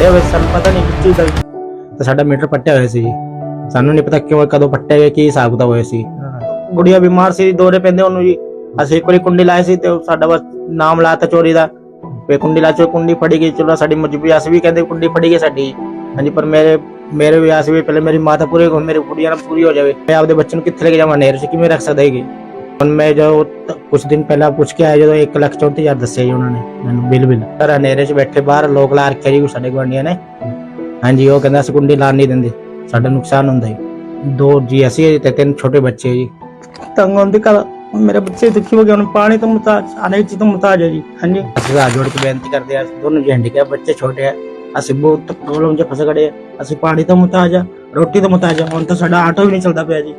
ਸੜਿਆ ਹੋਇਆ ਸੀ, ਸਾਨੂੰ ਪਤਾ ਨਹੀਂ ਕਿਸ ਦਾ ਤੇ ਸਾਡਾ ਮੀਟਰ ਪੱਟਿਆ ਹੋਇਆ ਸੀ ਸਾਨੂੰ ਨਹੀਂ ਪਤਾ ਕਿਉਂ ਕਦੋਂ ਪੱਟਿਆ ਗਿਆ ਕੀ ਹਿਸਾਬ ਕਿਤਾਬ ਹੋਇਆ ਸੀ। ਗੁੜੀਆ ਬਿਮਾਰ ਸੀ ਦੌਰੇ ਪੈਂਦੇ ਉਹਨੂੰ ਜੀ। ਅਸੀਂ ਇੱਕ ਵਾਰੀ ਕੁੰਡੀ ਲਾਏ ਸੀ ਤੇ ਸਾਡਾ ਬਸ ਨਾਮ ਲਾਤਾ ਚੋਰੀ ਦਾ। ਵੇ ਕੁੰਡੀ ਲਾ ਚੋ ਕੁੰਡੀ ਫੜੀ ਗਈ ਚਲੋ ਸਾਡੀ ਮਜਬੂਰੀ ਅਸੀਂ ਵੀ ਕਹਿੰਦੇ ਕੁੰਡੀ ਫੜੀ ਗਈ ਸਾਡੀ। ਹਾਂਜੀ ਪਰ ਮੇਰੇ ਮੇਰੇ ਵੀ ਆਸ ਵੀ ਪਹਿਲੇ ਮੇਰੀ ਮਾਤਾ ਪੂਰੀ ਹੋ ਮੇਰੀ ਕੁੜੀਆਂ ਨਾਲ ਪੂਰੀ ਹੋ ਜਾਵੇ। ਮੈਂ ਆਪਦੇ ਬੱਚੇ ਨੂੰ ਕਿੱਥੇ ਲੈ ਕੇ ਜਾਵਾਂ ਨਹਿਰ 'ਚ ਕਿਵੇਂ ਰੱਖ ਸਕਦਾ ਹੈਗੀ? ਹੁਣ ਮੈਂ ਜੋ ਕੁਝ ਦਿਨ ਪਹਿਲਾਂ ਪੁੱਛ ਕੇ ਆਇਆ ਜਦੋਂ 1 ਲੱਖ 34000 ਦੱਸਿਆ ਜੀ ਉਹਨਾਂ ਨੇ ਮੈਨੂੰ ਬਿੱਲ ਬਿੱਲ ਘਰ ਹਨੇਰੇ 'ਚ ਬੈਠੇ ਬਾਹਰ ਲੋਕ ਲਾ ਰੱਖਿਆ ਜੀ ਸਾਡੇ ਗਵਾਂਡੀਆਂ ਨੇ। ਹਾਂਜੀ ਉਹ ਕਹਿੰਦਾ ਅਸੀਂ ਕੁੰਡੀ ਲਾਣ ਨਹੀਂ ਦਿੰਦੇ ਸਾਡਾ ਨੁਕਸਾਨ ਹੁੰਦਾ ਹੈ ਦੋ ਜੀ ਅਸੀਂ ਤੇ ਤਿੰਨ ਛੋਟੇ ਬੱਚੇ ਜੀ। ਤੰਗ ਹੁੰਦੀ ਕਲ ਮੇਰੇ ਬੱਚੇ ਦੁਖੀ ਹੋ ਗਏ ਹੁਣ ਪਾਣੀ ਤੋਂ ਮੁਤਾਜ ਅਨੇਕ ਚੀਜ਼ ਤੋਂ ਮੁਤਾਜ ਹੈ ਜੀ ਹਾਂਜੀ। ਅਸੀਂ ਹੱਥ ਜੋੜ ਕੇ ਬੇਨਤੀ ਕਰਦੇ ਆ ਦੋਨੋਂ ਜੀ ਹੈਂਡੀਕੈਪ ਬੱਚੇ ਛੋਟੇ ਆ ਅਸੀਂ ਬਹੁਤ ਪ੍ਰੋਬਲਮ 'ਚ ਫਸ ਗਏ। ਅਸੀਂ ਪਾਣੀ ਤੋਂ ਮੁਤਾਜ ਆ ਰੋਟੀ ਤੋਂ ਮੁਤਾਜ ਆ ਹੁਣ ਤਾਂ ਸਾਡਾ ਆਟੋ ਵੀ ਨਹੀਂ ਚੱਲਦਾ ਪਿਆ ਜੀ।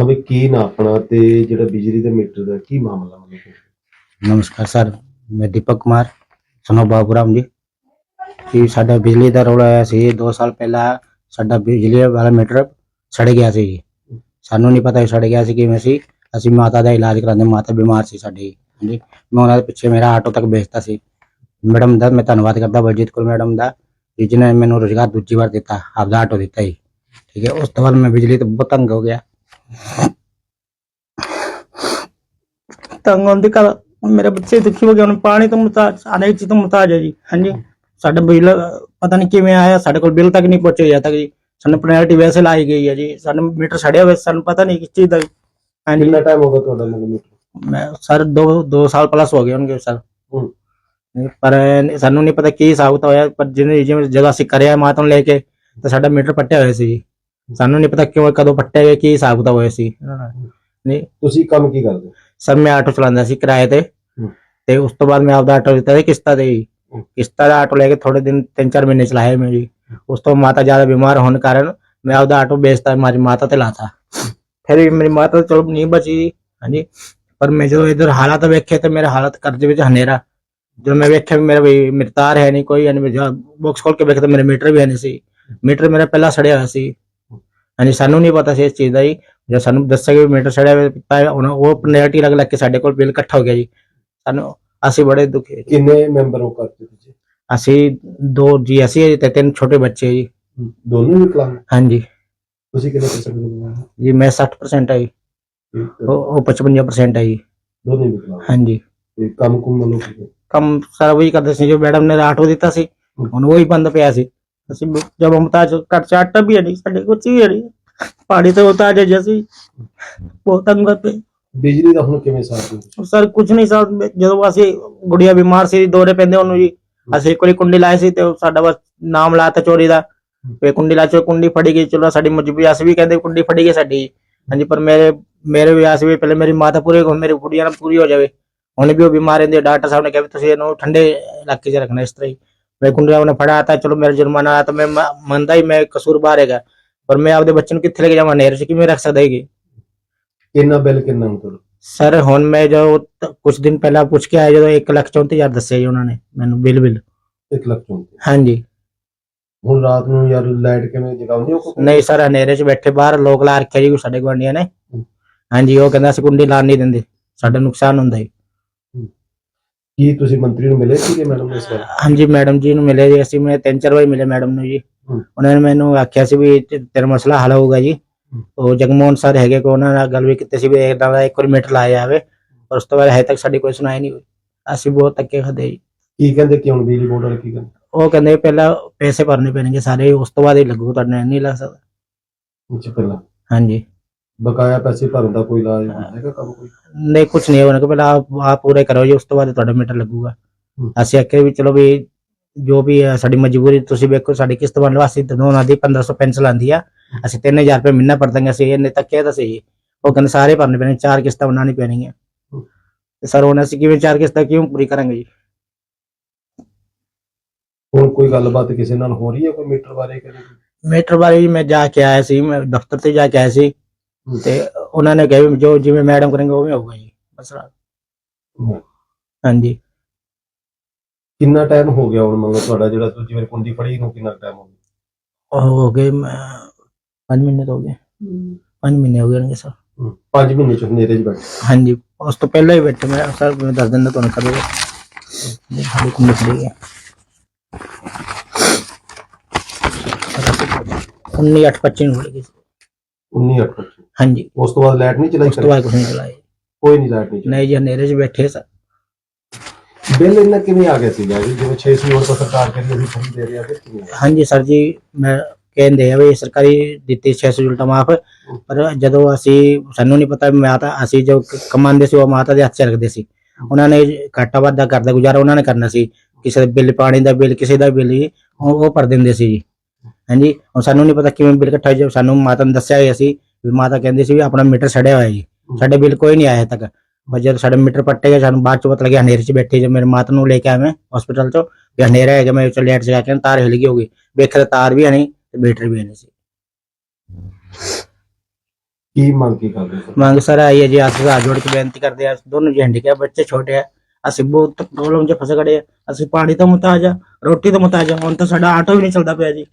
ਹਵੇ ਕੀ ਨਾ ਤੇ ਜਿਹੜਾ ਬਿਜਲੀ ਦੇ ਮੀਟਰ ਦਾ ਕੀ ਮਾਮਲਾ ਮਤਲਬ ਨਮਸਕਾਰ ਸਰ, ਮੈਂ ਦੀਪਕ ਕੁਮਾਰ, ਸਨੋ ਬਾਬੂਰਾਮ ਜੀ। ਕਿ ਸਾਡਾ ਬਿਜਲੀ ਦਾ ਰੌਲਾ ਆਇਆ ਸੀ 2 ਸਾਲ ਪਹਿਲਾਂ ਸਾਡਾ ਬਿਜਲੀ ਵਾਲਾ ਮੀਟਰ ਸੜ ਗਿਆ ਸੀ ਜੀ। ਸਾਨੂੰ ਨਹੀਂ ਪਤਾ ਸੀ ਸੜ ਗਿਆ ਸੀ ਕਿਵੇਂ ਸੀ। ਅਸੀਂ ਮਾਤਾ ਦਾ ਇਲਾਜ ਕਰਾਉਂਦੇ, ਮਾਤਾ ਬਿਮਾਰ ਸੀ ਸਾਡੀ। ਹਾਂਜੀ, ਮੈਂ ਉਹਨਾਂ ਦੇ ਪਿੱਛੇ ਮੇਰਾ ਆਟੋ ਤੱਕ ਵੇਚਦਾ ਸੀ। ਮੈਡਮ ਦਾ ਮੈਂ ਧੰਨਵਾਦ ਕਰਦਾ, ਬਲਜੀਤ ਕੌਰ ਮੈਡਮ ਦਾ ਕਿ ਜਿਨ੍ਹਾਂ ਨੇ ਮੈਨੂੰ ਰੁਜ਼ਗਾਰ ਦੂਜੀ ਵਾਰ ਦਿੱਤਾ, ਆਪਦਾ ਆਟੋ ਦਿੱਤਾ ਜੀ। ਠੀਕ ਹੈ, ਉਸ ਤੋਂ ਬਾਅਦ ਮੈਂ ਬਿਜਲੀ ਤੋਂ ਬਹੁਤ ਤੰਗ ਹੋ ਗਿਆ। ਤੰਗ ਹੁੰਦੀ ਕਲ ਮੇਰੇ ਬੱਚੇ ਦੁਖੀ ਹੋ ਗਏ ਹੁਣ ਪਾਣੀ ਤੋਂ ਮੁਤਾਜ ਅਨੇਕ ਚੀਜ਼ ਤੋਂ ਮੁਤਾਜ ਹੈ ਜੀ ਹਾਂਜੀ। ਸਾਡਾ ਬਿੱਲ ਪਤਾ ਨਹੀਂ ਕਿਵੇਂ ਆਇਆ ਸਾਡੇ ਕੋਲ ਬਿੱਲ ਤੱਕ ਨਹੀਂ ਪਹੁੰਚਿਆ ਅਜੇ ਤੱਕ ਜੀ। ਸਾਨੂੰ ਪੈਨਲਟੀ ਵੈਸੇ ਲਾਈ ਗਈ ਹੈ ਜੀ। ਸਾਨੂੰ ਮੀਟਰ ਸੜਿਆ ਹੋਇਆ ਸੀ, ਸਾਨੂੰ ਪਤਾ ਨਹੀਂ ਕਿਸ ਚੀਜ਼ ਦਾ। ਹਾਂਜੀ। ਕਿੰਨਾ ਟਾਈਮ ਹੋ ਗਿਆ ਤੁਹਾਡਾ ਮੀਟਰ? ਮੈਂ ਸਰ 2 2 ਸਾਲ ਪਲੱਸ ਹੋ ਗਏ ਹੋਣਗੇ ਸਰ। ਪਰ ਸਾਨੂੰ ਨਹੀਂ ਪਤਾ ਕੀ ਹਿਸਾਬ ਹੋਇਆ ਪਰ ਜਿਹਨੇ ਜਿਵੇਂ ਜਦੋਂ ਅਸੀਂ ਕਰਿਆ ਮਾਤਾ ਨੂੰ ਲੈ ਕੇ ਤਾਂ ਸਾਡਾ ਮੀਟਰ ਪੱਟਿਆ ਹੋਇਆ ਸੀ ਜੀ। ਸਾਨੂੰ ਨਹੀਂ ਪਤਾ ਕਿਉਂ ਕਦੋਂ ਪੱਟਿਆ ਗਿਆ ਕੀ ਹਿਸਾਬ ਤਾਂ ਹੋਇਆ ਸੀ। ਨਹੀਂ। ਤੁਸੀਂ ਕੰਮ ਕੀ ਕਰਦੇ? ਸਰ ਮੈਂ ਆਟੋ ਚਲਾਉਂਦਾ ਸੀ ਕਿਰਾਏ ਤੇ। ਤੇ ਉਸ ਤੋਂ ਬਾਅਦ ਮੈਂ ਆਪਦਾ ਆਟੋ ਲਿੱਤਾ ਸੀ ਕਿਸ਼ਤਾਂ ਤੇ ਹੀ। ਕਿਸ਼ਤਾਂ ਦਾ ਆਟੋ ਲੈ ਕੇ ਥੋੜੇ ਦਿਨ 3-4 ਮਹੀਨੇ ਚਲਾਇਆ ਮੈਂ ਜੀ। ਉਸ ਤੋਂ ਮਾਤਾ ਜ਼ਿਆਦਾ ਬਿਮਾਰ ਹੋਣ ਕਾਰਨ ਮੈਂ ਆਪਦਾ ਆਟੋ ਵੇਚਤਾ ਮੇਰੀ ਮਾਤਾ ਤੇ ਲਾਤਾ। ਫਿਰ ਵੀ ਮੇਰੀ ਮਾਤਾ ਚਲੋ ਨਹੀਂ ਬਚੀ ਹਾਂਜੀ। ਪਰ ਮੈਂ ਜਦੋਂ ਇਧਰ ਹਾਲਾਤ ਵੇਖੇ ਤੇ ਮੇਰੇ ਹਾਲਤ ਕਰਜ਼ੇ ਵਿੱਚ ਹਨੇਰਾ। ਜਦੋਂ ਮੈਂ ਵੇਖਿਆ ਵੀ ਮੇਰਾ ਵੀ ਮੇਰੀ ਤਾਰ ਹੈ ਨਹੀਂ ਕੋਈ ਯਾਨੀ ਬਾਕਸ ਖੋਲ ਕੇ ਵੇਖਿਆ ਤਾਂ ਮੇਰੇ ਮੀਟਰ ਵੀ ਹੈ ਨਹੀਂ ਸੀ। ਮੀਟਰ ਮੇਰਾ ਪਹਿਲਾਂ ਸੜਿਆ ਹੋਇਆ ਸੀ। ਹਾਂਜੀ ਸਾਨੂੰ ਨਹੀਂ ਪਤਾ ਸੀ ਇਸ ਚੀਜ਼ ਦਾ ਜੀ। ਜਦ ਸਾਨੂੰ ਦੱਸਿਆ ਕਿ ਮੀਟਰ ਸੜਿਆ ਹੋਇਆ ਤਾਂ ਹੁਣ ਉਹ ਪੈਨਲਟੀ ਲੱਗ ਲੱਗ ਕੇ ਸਾਡੇ ਕੋਲ ਬਿੱਲ ਇਕੱਠਾ ਹੋ ਗਿਆ ਜੀ। ਸਾਨੂੰ ਅਸੀਂ ਬੜੇ ਦੁਖੀ ਹਾਂ ਜੀ। ਕਿੰਨੇ ਮੈਂਬਰ ਹੋ ਕਰਦੇ ਤੁਸੀਂ ਅਸੀਂ ਦੋ ਜੀ ਅਸੀਂ ਤੇ ਤਿੰਨ ਛੋਟੇ ਬੱਚੇ ਜੀ। ਦੋਨੋਂ ਹੀ ਵਿਕਲਾਂਗ ਹਾਂਜੀ। ਤੁਸੀਂ ਕਿੰਨੇ ਪੈਸੇ ਦਿੰਦੇ ਜੀ ਮੈਂ 60% ਹੈ ਜੀ। ਹੋ। ਉਹ ਉਹ 55% ਹੈ ਜੀ। ਦੋਨੋਂ ਹੀ ਵਿਕਲਾਂਗ ਹਾਂਜੀ। ਤੇ ਕੰਮ ਕੁਮ ਕੀ ਹੈ? ਕੰਮ ਸਾਰਾ ਵਹੀ ਕਰਦੇ ਸੀ ਜੋ ਮੈਡਮ ਨੇ ਆਟੋ ਦਿੱਤਾ ਸੀ ਹੁਣ ਉਹੀ ਬੰਦ ਪਿਆ ਸੀ। ਅਸੀਂ ਘਰ ਚ ਆਟਾ ਵੀ ਹੈ ਨਹੀਂ ਸਾਡੇ ਕੁਝ ਵੀ ਹੈ ਨਹੀਂ। ਪਾਣੀ ਤੋਂ ਉਤਾਰ ਜੇ ਅਸੀਂ। ਬਹੁਤ ਤੰਗ ਪਏ ਬਿਜਲੀ ਦਾ ਹੁਣ ਕਿਵੇਂ ਸਾਥ ਦਿੰਦੇ ਸਰ ਕੁਝ ਨਹੀਂ ਸਰ ਜਦੋਂ ਅਸੀਂ ਗੁੜੀਆ ਬਿਮਾਰ ਸੀ ਦੌਰੇ ਪੈਂਦੇ ਉਹਨੂੰ ਜੀ ਅਸੀਂ ਇੱਕ ਵਾਰੀ ਕੁੰਡੀ ਲਾਈ ਸੀ ਤੇ ਉਹ ਸਾਡਾ ਬਸ ਨਾਮ ਲਾਤਾ ਚੋਰੀ ਦਾ। ਵੇ ਕੁੰਡੀ ਲਾ ਚੋ ਕੁੰਡੀ ਫੜੀ ਗਈ ਚਲੋ ਸਾਡੀ ਮਜਬੂਰੀ ਅਸੀਂ ਵੀ ਕਹਿੰਦੇ ਕੁੰਡੀ ਫੜੀ ਗਈ ਸਾਡੀ। ਹਾਂਜੀ ਪਰ ਮੇਰੇ ਮੇਰੇ ਵੀ ਆਸ ਵੀ ਪਹਿਲੇ ਮੇਰੀ ਮਾਤਾ ਪੂਰੀ ਹੋ ਮੇਰੀ ਕੁੜੀਆਂ ਨਾਲ ਪੂਰੀ ਹੋ ਜਾਵੇ। ਹੁਣ ਵੀ ਉਹ ਬਿਮਾਰ ਰਹਿੰਦੇ ਡਾਕਟਰ ਸਾਹਿਬ ਨੇ ਕਿਹਾ ਵੀ ਤੁਸੀਂ ਇਹਨੂੰ ਠੰਡੇ ਇਲਾਕੇ 'ਚ ਰੱਖਣਾ ਇਸ ਤਰ੍ਹਾਂ ਹੀ। ਮੈਂ ਕੁੰਡੀ ਉਹਨੇ ਫੜਾ ਤਾ ਚਲੋ ਮੇਰਾ ਜੁਰਮਾਨਾ ਆਇਆ ਤਾਂ ਮੈਂ ਮੰਨਦਾ ਹੀ ਮੈਂ ਕਸੂਰਬਾਰ ਹੈਗਾ ਪਰ ਮੈਂ ਆਪਦੇ ਬੱਚੇ ਨੂੰ ਕਿੱਥੇ ਲੈ ਕੇ ਜਾਵਾਂ ਨਹਿਰ 'ਚ ਕਿਵੇਂ ਰੱਖ ਸਕਦਾ ਹੈਗੀ ਕਿੰਨਾ ਬਿੱਲ ਕਿੰਨਾ ਤੁਹਾਡਾ ਸਰ ਹੁਣ ਮੈਂ ਜੋ ਕੁਝ ਦਿਨ ਪਹਿਲਾਂ ਪੁੱਛ ਕੇ ਆਇਆ ਜਦੋਂ 1 ਲੱਖ 34000 ਦੱਸਿਆ ਜੀ ਉਹਨਾਂ ਨੇ ਮੈਨੂੰ ਬਿੱਲ ਬਿੱਲ 1 ਲੱਖ ਚੋਂ ਹਾਂਜੀ ਹੁਣ ਰਾਤ ਨੂੰ ਯਾਰ ਲਾਈਟ ਕਿਵੇਂ ਜਗਾਉਂਦੇ ਹੋ ਕੋਈ? ਨਹੀਂ ਸਰ ਹਨੇਰੇ 'ਚ ਬੈਠੇ ਬਾਹਰ ਲੋਕ ਲਾ ਰੱਖਿਆ ਜੀ ਸਾਡੇ ਗਵਾਂਡੀਆਂ ਨੇ ਹਾਂਜੀ ਉਹ ਕਹਿੰਦਾ ਅਸੀਂ ਕੁੰਡੀ ਲਾਣ ਨਹੀਂ ਦਿੰਦੇ ਸਾਡਾ ਨੁਕਸਾਨ ਹੁੰਦਾ ਹੈ ਕੀ ਤੁਸੀਂ ਮੰਤਰੀ ਨੂੰ ਮਿਲੇ ਸੀਗੇ ਮੈਡਮ ਨੇ ਇਸ ਵਾਰ? ਹਾਂਜੀ ਮੈਡਮ ਜੀ ਨੂੰ ਮਿਲੇ ਜੀ। ਅਸੀਂ ਮੈਂ ਤਿੰਨ ਚਾਰ ਵਾਰ ਮਿਲੇ ਮੈਡਮ ਨੂੰ ਜੀ। ਉਹਨਾਂ ਨੇ ਮੈਨੂੰ ਆਖਿਆ ਸੀ ਵੀ ਤੇ- ਤੇਰਾ ਮਸਲਾ ਹੱਲ ਹੋਊਗਾ ਜੀ। ਉਹ ਜਗਮੋਹਨ ਸਰ ਹੈਗੇ ਕੋ ਉਹਨਾਂ ਨਾਲ ਗੱਲ ਵੀ ਕੀਤੀ ਸੀ ਵੀ ਇਦਾਂ ਦਾ ਇੱਕ ਵਾਰ ਮੀਟਰ ਲਾਇਆ ਜਾਵੇ ਪਰ ਉਸ ਤੋਂ ਬਾਅਦ ਹਜੇ ਤੱਕ ਸਾਡੀ ਕੋਈ ਸੁਣਾਈ ਨਹੀਂ ਹੋਈ। ਅਸੀਂ ਬਹੁਤ ਧੱਕੇ ਖਾਦੇ ਜੀ। ਕੀ ਕਹਿੰਦੇ ਕਿ ਹੁਣ ਬਿਜਲੀ ਬੋਰਡ ਵਾਲੇ ਕੀ ਕਹਿੰਦੇ? ਉਹ ਕਹਿੰਦੇ ਪਹਿਲਾਂ ਪੈਸੇ ਭਰਨੇ ਪੈਣਗੇ ਸਾਰੇ ਉਸ ਤੋਂ ਬਾਅਦ ਹੀ ਲੱਗੂ ਤੁਹਾਡੇ ਨਹੀਂ ਲੱਗ ਸਕਦਾ। ਉੱਚ ਪਹਿਲਾਂ। ਹਾਂਜੀ। ਬਕਾਇਆ ਪੈਸੇ ਭਰਨ ਦਾ ਕੋਈ ਇਲਾਜ ਹੈਗਾ ਕੰਮ ਕੋਈ? ਨਹੀਂ ਕੁਝ ਨਹੀਂ ਉਹਨਾਂ ਕੋ ਪਹਿਲਾਂ ਆਪ ਆਪ ਪੂਰੇ ਕਰੋ ਜੀ ਉਸ ਤੋਂ ਬਾਅਦ ਤੁਹਾਡਾ ਮੀਟਰ ਲੱਗੂਗਾ। ਹੂੰ। ਅਸੀਂ ਆਖਿਆ ਵੀ ਚਲੋ ਵੀ ਜੋ ਵੀ ਹੈ ਸਾਡੀ ਮਜਬੂਰੀ ਤੁਸੀਂ ਵੇਖੋ ਸਾਡੀ ਕਿਸ਼ਤ ਬਣ ਵਾਸਤੇ ਦੋਨਾਂ ਦੀ 1500 ਪੈਨਸਲ ਆਂਦੀ ਆ ਅਸੀਂ 3000 ਰੁਪਏ ਮਹੀਨਾ ਭਰ ਦਾਂਗੇ। ਅਸੀਂ ਇਹਨੇ ਤੱਕ ਕਿਹਾ ਤਾਂ ਸਹੀ। ਉਹ ਕਹਿੰਦੇ ਸਾਰੇ ਭਰਨੇ ਪੈਣੇ ਚਾਰ ਕਿਸ਼ਤਾਂ ਬਣਾਉਣੀ ਪੈਣਗੀਆਂ ਹੂੰ। ਤੇ ਸਰ ਹੁਣ ਅਸੀਂ ਕਿਵੇਂ ਚਾਰ ਕਿਸ਼ਤਾਂ ਕਿਉਂ ਪੂਰੀ ਕਰਾਂਗੇ ਜੀ? ਹੁਣ ਕੋਈ ਗੱਲਬਾਤ ਕਿਸੇ ਨਾਲ ਹੋ ਰਹੀ ਹੈ ਕੋਈ ਮੀਟਰ ਬਾਰੇ? ਕਦੇ ਮੀਟਰ ਬਾਰੇ ਮੈਂ ਜਾ ਕੇ ਆਇਆ ਸੀ ਮੈਂ ਦਫ਼ਤਰ ਤੇ ਜਾ ਕੇ ਆਇਆ ਸੀ। ਤੇ ਉਹਨਾਂ ਨੇ ਕਿਹਾ ਵੀ ਜੋ ਜਿਵੇਂ ਮੈਡਮ ਕਰਨਗੇ ਉਵੇਂ ਹੋਊਗਾ ਜੀ ਮਸਲਾ। ਹੂੰ। ਹਾਂਜੀ। ਕਿੰਨਾ ਟਾਈਮ ਹੋ ਗਿਆ ਹੁਣ ਮੰਨ ਲਓ ਤੁਹਾਡਾ ਜਿਹੜਾ ਤੁਸੀਂ ਜਿਵੇਂ ਕੁੰਡੀ ਫੜੀ ਨੂੰ ਕਿੰਨਾ ਟਾਈਮ ਹੋ ਗਿਆ? ਉਹ ਹੋ ਗਏ 5 ਮਹੀਨੇ ਤੋਂ ਹੋ ਗਏ। 5 ਮਹੀਨੇ ਹੋ ਗਏ ਹੋਣਗੇ ਸਰ 5 ਮਹੀਨੇ ਚ ਹਨੇਰੇ ਚ ਬੈਠੇ। ਹਾਂਜੀ ਉਸ ਤੋਂ ਪਹਿਲਾਂ ਹੀ ਬੈਠੇ ਮੈਂ ਸਰ ਮੈਂ ਦੱਸ ਦਿੰਦਾ ਤੁਹਾਨੂੰ ਕਦੋਂ ਦੇ ਸਾਡੀ ਕੁੰਡੀ ਖੜੀ ਹੈ 19825 ਨੂੰ ਖੜੀ ਸੀ। 19 ਅੱਠ ਪੱਚੀ। ਹਾਂਜੀ। ਉਸ ਤੋਂ ਬਾਅਦ ਲਾਈਟ ਨਹੀਂ ਚਲਾਈ ਉਸ ਤੋਂ ਬਾਅਦ ਕੁਝ ਨਹੀਂ ਚਲਾਇਆ ਕੋਈ ਨਹੀਂ ਲਾਈਟ ਨਹੀਂ ਚਲਾਈ। ਨਹੀਂ ਜੀ ਹਨੇਰੇ 'ਚ ਬੈਠੇ ਸਰ ਬਿੱਲ ਇੰਨਾ ਕਿਵੇਂ ਆ ਗਿਆ ਸੀਗਾ ਜੀ? ਜਿਵੇਂ 6 ਸੀ ਹੋਰ ਤਾਂ ਸਰਕਾਰ ਕਹਿੰਦੀ ਅਸੀਂ ਫਰੀ ਦੇ ਰਹੇ ਆ ਫਿਰ ਕਿਵੇਂ? ਹਾਂਜੀ ਸਰ ਜੀ ਮੈਂ ਕਹਿੰਦੇ ਆ ਵੀ ਸਰਕਾਰੀ ਦਿੱਤੀ 600 ਉਲਟਾ ਮਾਫ ਪਰ ਜਦੋਂ ਅਸੀਂ ਸਾਨੂੰ ਨਹੀਂ ਪਤਾ ਮਾਤਾ ਅਸੀਂ ਜੋ ਕਮਾਉਂਦੇ ਸੀ ਉਹ ਮਾਤਾ ਦੇ ਹੱਥ 'ਚ ਰੱਖਦੇ ਸੀ। ਉਹਨਾਂ ਨੇ ਘਾਟਾ ਵਾਧਾ ਕਰਦਾ ਗੁਜ਼ਾਰਾ ਉਹਨਾਂ ਨੇ ਕਰਨਾ ਸੀ। ਕਿਸੇ ਦਾ ਬਿੱਲ ਪਾਣੀ ਦਾ ਬਿੱਲ ਕਿਸੇ ਦਾ ਬਿੱਲ ਉਹ ਭਰ ਦਿੰਦੇ ਸੀ ਜੀ। ਹਾਂਜੀ ਹੁਣ ਸਾਨੂੰ ਨਹੀਂ ਪਤਾ ਕਿਵੇਂ ਬਿੱਲ ਇਕੱਠਾ ਹੋਇਆ, ਜਦੋਂ ਸਾਨੂੰ ਮਾਤਾ ਨੇ ਦੱਸਿਆ ਹੀ ਅਸੀਂ ਵੀ ਮਾਤਾ ਕਹਿੰਦੀ ਸੀ ਵੀ ਆਪਣਾ ਮੀਟਰ ਛੜਿਆ ਹੋਇਆ ਜੀ। ਸਾਡੇ ਬਿੱਲ ਕੋਈ ਨਹੀਂ ਆਇਆ ਤੱਕ। ਬਸ ਜਦ ਸਾਡੇ ਮੀਟਰ ਪੱਟੇ ਗਏ ਸਾਨੂੰ ਬਾਅਦ ਚ ਪਤਾ ਲੱਗਿਆ ਹਨੇਰੇ 'ਚ ਬੈਠੇ ਜੇ ਮੇਰੇ ਮਾਤਾ ਨੂੰ ਲੈ ਕੇ ਆਵੇਂ ਹਸਪੀਟਲ 'ਚੋਂ ਵੀ ਹਨੇਰਾ ਹੈਗਾ ਮੈਂ ਚਲ ਲੈਟ ਜਗਾ ਕੇ ਤਾਰ ਹਿਲ ਗਈ ਹੋਗੀ ਵੇਖਿਆ ਤਾਰ ਵੀ ਨਹੀਂ ਤੇ ਮੀਟਰ ਵੀ ਨਹੀਂ ਸੀ। ਕੀ ਮੰਗ ਕੀ ਕਰਦੇ ਸਰ ਮੰਗ ਸਰ ਆਈ ਹੈ ਜੀ ਹੱਥ ਦਾ ਜੋੜ ਕੇ ਬੇਨਤੀ ਕਰਦੇ ਆ ਦੋਨੋਂ ਜੀ ਹੈਂਡੀਕੈਪ ਬੱਚੇ ਛੋਟੇ ਆ। ਅਸੀਂ ਬਹੁਤ ਪ੍ਰੋਬਲਮ 'ਚ ਫਸ ਗਏ ਆ। ਅਸੀਂ ਪਾਣੀ ਤੋਂ ਮੁਤਾਜ ਆ ਰੋਟੀ ਤੋਂ ਮੁਤਾਜ ਆ ਹੁਣ ਤਾਂ ਸਾਡਾ ਆਟੋ ਵੀ ਨਹੀਂ ਚੱਲਦਾ ਪਿਆ ਜੀ।